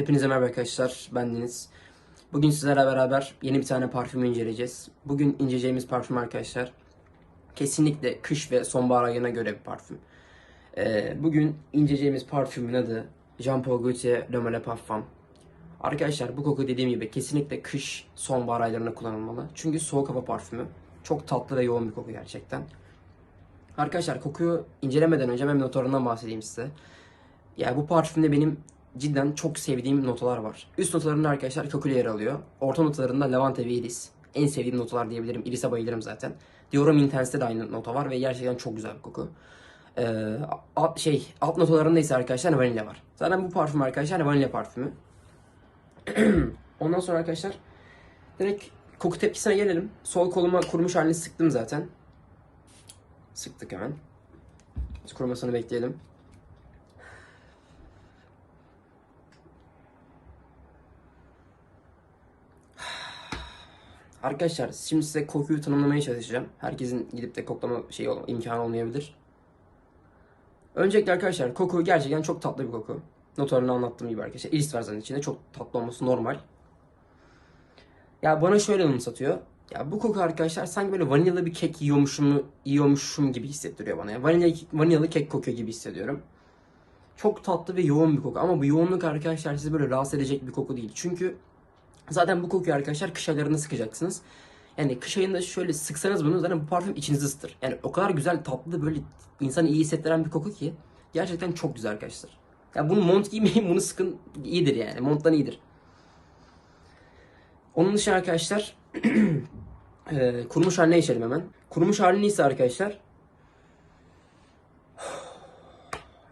Hepinize merhaba arkadaşlar, ben Deniz. Bugün sizlerle beraber yeni bir tane parfüm inceleyeceğiz. Bugün inceleyeceğimiz parfüm arkadaşlar, kesinlikle kış ve sonbahar ayına göre bir parfüm. Ee, bugün inceleyeceğimiz parfümün adı Jean Paul Gaultier Le Male Parfum. Arkadaşlar bu koku dediğim gibi kesinlikle kış, sonbahar aylarında kullanılmalı. Çünkü soğuk hava parfümü. Çok tatlı ve yoğun bir koku gerçekten. Arkadaşlar kokuyu incelemeden önce ben bir notalarından bahsedeyim size. Ya bu parfümde benim cidden çok sevdiğim notalar var. Üst notalarında arkadaşlar kokuyla yer alıyor. Orta notalarında lavanta ve iris. En sevdiğim notalar diyebilirim. Iris'e bayılırım zaten. Diyorum Intense'de de aynı nota var ve gerçekten çok güzel bir koku. Ee, alt, şey, alt notalarında ise arkadaşlar vanilya var. Zaten bu parfüm arkadaşlar vanilya parfümü. Ondan sonra arkadaşlar direkt koku tepkisine gelelim. Sol koluma kurumuş halini sıktım zaten. Sıktık hemen. Kurumasını bekleyelim. Arkadaşlar şimdi size kokuyu tanımlamaya çalışacağım. Herkesin gidip de koklama şeyi ol- imkanı olmayabilir. Öncelikle arkadaşlar koku gerçekten çok tatlı bir koku. Notalarını anlattığım gibi arkadaşlar. Iris var zaten içinde. Çok tatlı olması normal. Ya bana şöyle anımsatıyor. Ya bu koku arkadaşlar sanki böyle vanilyalı bir kek yiyormuşum, yiyormuşum gibi hissettiriyor bana. Ya. Vanilya, vanilyalı kek kokuyor gibi hissediyorum. Çok tatlı ve yoğun bir koku. Ama bu yoğunluk arkadaşlar sizi böyle rahatsız edecek bir koku değil. Çünkü Zaten bu kokuyu arkadaşlar kış aylarında sıkacaksınız. Yani kış ayında şöyle sıksanız bunu zaten bu parfüm içinizi ısıtır. Yani o kadar güzel tatlı böyle insanı iyi hissettiren bir koku ki gerçekten çok güzel arkadaşlar. Ya bunu mont giymeyin bunu sıkın iyidir yani monttan iyidir. Onun dışında arkadaşlar eee, kurumuş haline geçelim hemen. Kurumuş halini ise arkadaşlar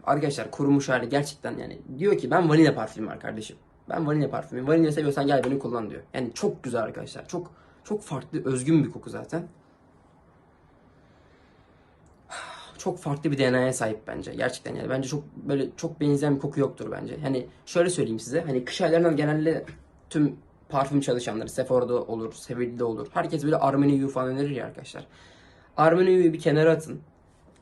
Arkadaşlar kurumuş hali gerçekten yani diyor ki ben vanilya parfüm var kardeşim. Ben vanilya parfümü. Vanilya seviyorsan gel beni kullan diyor. Yani çok güzel arkadaşlar. Çok çok farklı, özgün bir koku zaten. Çok farklı bir DNA'ya sahip bence. Gerçekten yani bence çok böyle çok benzeyen bir koku yoktur bence. Hani şöyle söyleyeyim size. Hani kış aylarından genelde tüm parfüm çalışanları Sephora'da olur, Sevil'de olur. Herkes böyle Armani Yu falan önerir ya arkadaşlar. Armani Yu'yu bir kenara atın.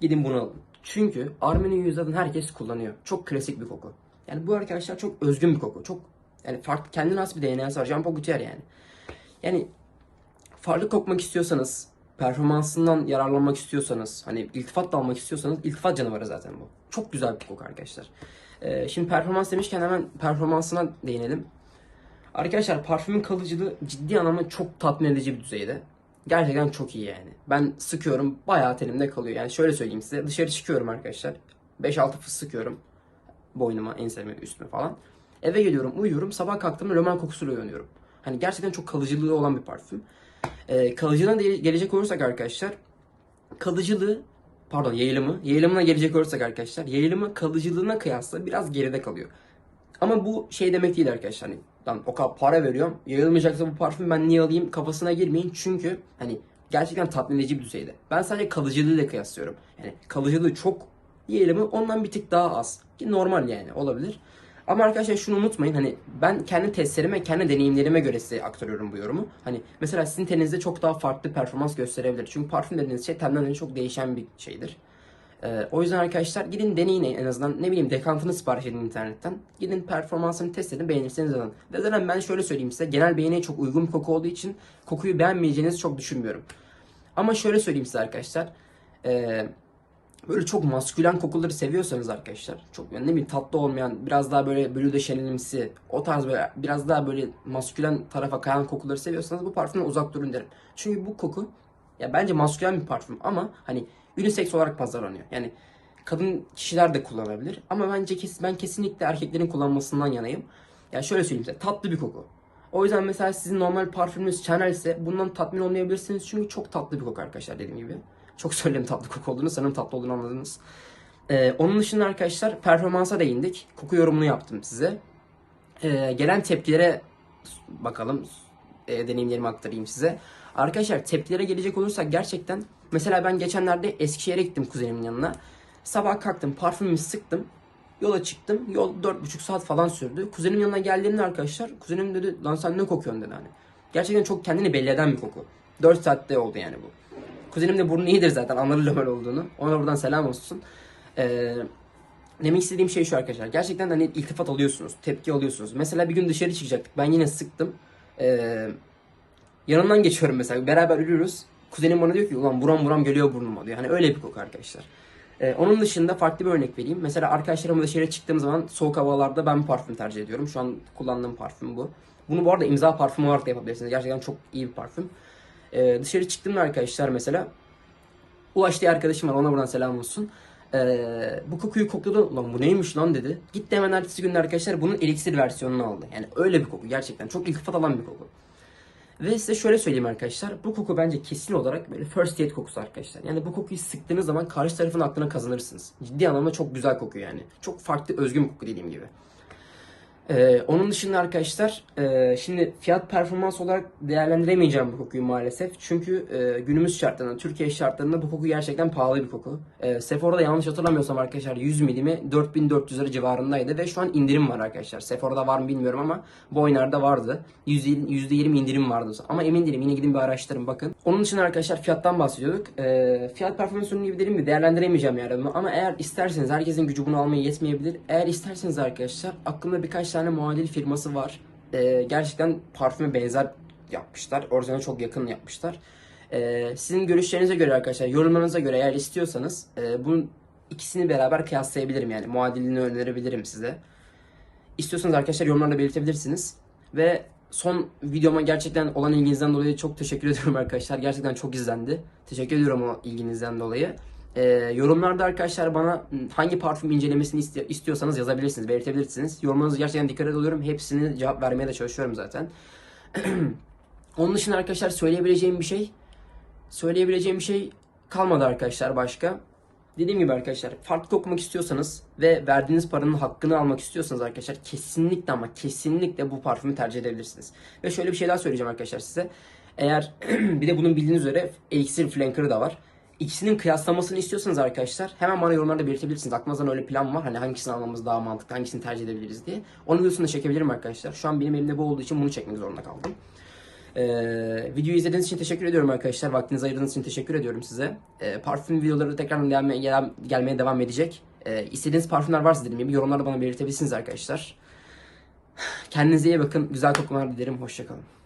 Gidin bunu alın. Çünkü Armani Yu'yu zaten herkes kullanıyor. Çok klasik bir koku. Yani bu arkadaşlar çok özgün bir koku. Çok yani farklı kendine has bir DNA'sı var. Jean Paul Gaultier yani. Yani farklı kokmak istiyorsanız, performansından yararlanmak istiyorsanız, hani iltifat da almak istiyorsanız iltifat canavarı zaten bu. Çok güzel bir koku arkadaşlar. Ee, şimdi performans demişken hemen performansına değinelim. Arkadaşlar parfümün kalıcılığı ciddi anlamda çok tatmin edici bir düzeyde. Gerçekten çok iyi yani. Ben sıkıyorum bayağı tenimde kalıyor. Yani şöyle söyleyeyim size dışarı çıkıyorum arkadaşlar. 5-6 fıs sıkıyorum. Boynuma, enseme, üstüme falan. Eve geliyorum, uyuyorum. Sabah kalktığımda lömen kokusuyla uyanıyorum. Hani gerçekten çok kalıcılığı olan bir parfüm. Ee, kalıcılığına gelecek olursak arkadaşlar. Kalıcılığı, pardon yayılımı. Yayılımına gelecek olursak arkadaşlar. Yayılımı kalıcılığına kıyasla biraz geride kalıyor. Ama bu şey demek değil arkadaşlar. Hani lan o kadar para veriyorum. Yayılmayacaksa bu parfüm ben niye alayım kafasına girmeyin. Çünkü hani gerçekten tatmin edici bir düzeyde. Ben sadece kalıcılığıyla kıyaslıyorum. Yani kalıcılığı çok yayılımı ondan bir tık daha az. Ki normal yani olabilir. Ama arkadaşlar şunu unutmayın hani ben kendi testlerime, kendi deneyimlerime göre size aktarıyorum bu yorumu. Hani mesela sizin teninizde çok daha farklı performans gösterebilir. Çünkü parfüm dediğiniz şey tenden tene çok değişen bir şeydir. Ee, o yüzden arkadaşlar gidin deneyin en azından ne bileyim dekantını sipariş edin internetten. Gidin performansını test edin beğenirseniz alın. Ve zaten ben şöyle söyleyeyim size genel beğeniye çok uygun bir koku olduğu için kokuyu beğenmeyeceğinizi çok düşünmüyorum. Ama şöyle söyleyeyim size arkadaşlar. Ee, böyle çok maskülen kokuları seviyorsanız arkadaşlar çok yani ne bileyim tatlı olmayan biraz daha böyle Blue de Chanel'imsi o tarz böyle biraz daha böyle maskülen tarafa kayan kokuları seviyorsanız bu parfümden uzak durun derim. Çünkü bu koku ya bence maskülen bir parfüm ama hani unisex olarak pazarlanıyor. Yani kadın kişiler de kullanabilir ama bence kes, ben kesinlikle erkeklerin kullanmasından yanayım. Ya şöyle söyleyeyim size tatlı bir koku. O yüzden mesela sizin normal parfümünüz Chanel ise bundan tatmin olmayabilirsiniz çünkü çok tatlı bir koku arkadaşlar dediğim gibi. Çok söyledim tatlı koku olduğunu sanırım tatlı olduğunu anladınız. Ee, onun dışında arkadaşlar performansa değindik. Koku yorumunu yaptım size. Ee, gelen tepkilere bakalım. E, deneyimlerimi aktarayım size. Arkadaşlar tepkilere gelecek olursak gerçekten mesela ben geçenlerde Eskişehir'e gittim kuzenimin yanına. Sabah kalktım parfümümü sıktım. Yola çıktım. Yol 4,5 saat falan sürdü. Kuzenim yanına geldiğimde arkadaşlar kuzenim dedi lan sen ne kokuyorsun dedi hani. Gerçekten çok kendini belli eden bir koku. 4 saatte oldu yani bu. Kuzenim de burnu iyidir zaten anlarım lömel olduğunu. Ona buradan selam olsun. Ee, Demek istediğim şey şu arkadaşlar. Gerçekten hani iltifat alıyorsunuz, tepki alıyorsunuz. Mesela bir gün dışarı çıkacaktık. Ben yine sıktım. Ee, yanından geçiyorum mesela. Beraber yürüyoruz. Kuzenim bana diyor ki ulan buram buram geliyor burnuma diyor. Hani öyle bir koku arkadaşlar. Ee, onun dışında farklı bir örnek vereyim. Mesela arkadaşlarımla dışarı çıktığım zaman soğuk havalarda ben parfüm tercih ediyorum. Şu an kullandığım parfüm bu. Bunu bu arada imza parfümü olarak da yapabilirsiniz. Gerçekten çok iyi bir parfüm. Ee, dışarı çıktığımda arkadaşlar mesela Ulaş diye arkadaşım var ona buradan selam olsun. Ee, bu kokuyu kokladı. Lan bu neymiş lan dedi. Gitti hemen ertesi gün arkadaşlar bunun eliksir versiyonunu aldı. Yani öyle bir koku gerçekten. Çok iltifat alan bir koku. Ve size şöyle söyleyeyim arkadaşlar. Bu koku bence kesin olarak böyle first aid kokusu arkadaşlar. Yani bu kokuyu sıktığınız zaman karşı tarafın aklına kazanırsınız. Ciddi anlamda çok güzel kokuyor yani. Çok farklı özgün koku dediğim gibi. Ee, onun dışında arkadaşlar e, şimdi fiyat performans olarak değerlendiremeyeceğim bu kokuyu maalesef. Çünkü e, günümüz şartlarında, Türkiye şartlarında bu koku gerçekten pahalı bir koku. E, Sephora'da yanlış hatırlamıyorsam arkadaşlar 100 milimi 4400 lira civarındaydı ve şu an indirim var arkadaşlar. Sephora'da var mı bilmiyorum ama bu oyunlarda vardı. %20 indirim vardı. Ama emin değilim yine gidin bir araştırın bakın. Onun için arkadaşlar fiyattan bahsediyorduk. E, fiyat performans ürünü gibi dedim mi değerlendiremeyeceğim yani. Ama eğer isterseniz herkesin gücü bunu almaya yetmeyebilir. Eğer isterseniz arkadaşlar aklımda birkaç tane muadil firması var. Ee, gerçekten parfüme benzer yapmışlar. Orijinale çok yakın yapmışlar. Ee, sizin görüşlerinize göre arkadaşlar, yorumlarınıza göre eğer istiyorsanız e, bunun ikisini beraber kıyaslayabilirim yani. Muadilini önerebilirim size. İstiyorsanız arkadaşlar yorumlarda belirtebilirsiniz. Ve son videoma gerçekten olan ilginizden dolayı çok teşekkür ediyorum arkadaşlar. Gerçekten çok izlendi. Teşekkür ediyorum o ilginizden dolayı. Ee, yorumlarda arkadaşlar bana hangi parfüm incelemesini iste- istiyorsanız yazabilirsiniz, belirtebilirsiniz. Yorumlarınızı gerçekten dikkat alıyorum. Hepsini cevap vermeye de çalışıyorum zaten. Onun dışında arkadaşlar söyleyebileceğim bir şey söyleyebileceğim bir şey kalmadı arkadaşlar başka. Dediğim gibi arkadaşlar farklı okumak istiyorsanız ve verdiğiniz paranın hakkını almak istiyorsanız arkadaşlar kesinlikle ama kesinlikle bu parfümü tercih edebilirsiniz. Ve şöyle bir şey daha söyleyeceğim arkadaşlar size. Eğer bir de bunun bildiğiniz üzere Elixir Flanker'ı da var. İkisinin kıyaslamasını istiyorsanız arkadaşlar hemen bana yorumlarda belirtebilirsiniz. Aklınızdan öyle plan var. Hani hangisini almamız daha mantıklı, hangisini tercih edebiliriz diye. Onun videosunu da çekebilirim arkadaşlar. Şu an benim elimde bu olduğu için bunu çekmek zorunda kaldım. Ee, videoyu izlediğiniz için teşekkür ediyorum arkadaşlar. Vaktinizi ayırdığınız için teşekkür ediyorum size. Ee, parfüm videoları tekrar gelmeye, gel- gelmeye devam edecek. Ee, istediğiniz parfümler varsa dediğim gibi yorumlarda bana belirtebilirsiniz arkadaşlar. Kendinize iyi bakın. Güzel kokular dilerim. Hoşçakalın.